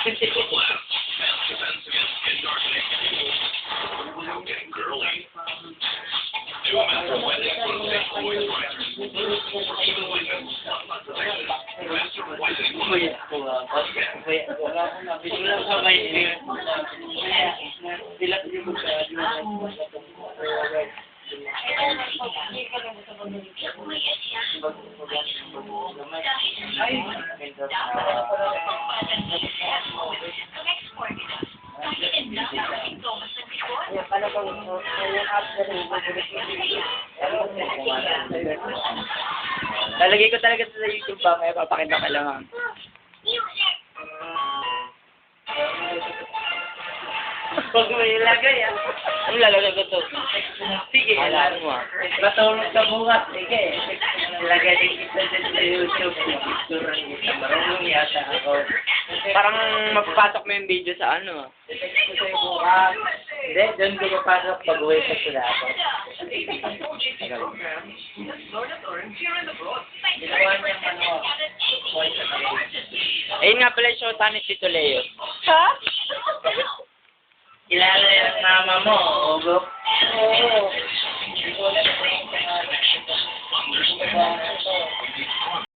Master wedding Kuya ko ah. Kuya, wala ko na. Bigla lang sa may Bilang yung mga Lalagay ko talaga sa YouTube ba, may papakita ka lang ah. Huwag mo ilagay ah. Ano lalagay ko to? Sige, Alam mo. Matulog ka bukas, sige. Ilagay din kita dyan sa YouTube. Picture kita. Marunong yata ako. Parang mapapasok mo yung video sa ano sa'yo bukas. Hindi, doon pumapasok pag-uwi sa sulapan. Ginawa niyang ano, point sa kanya. Ayun nga pala yung shota ni Tito Leo. Ha? Kilala yung mama mo, Ogo. Oo. Oh.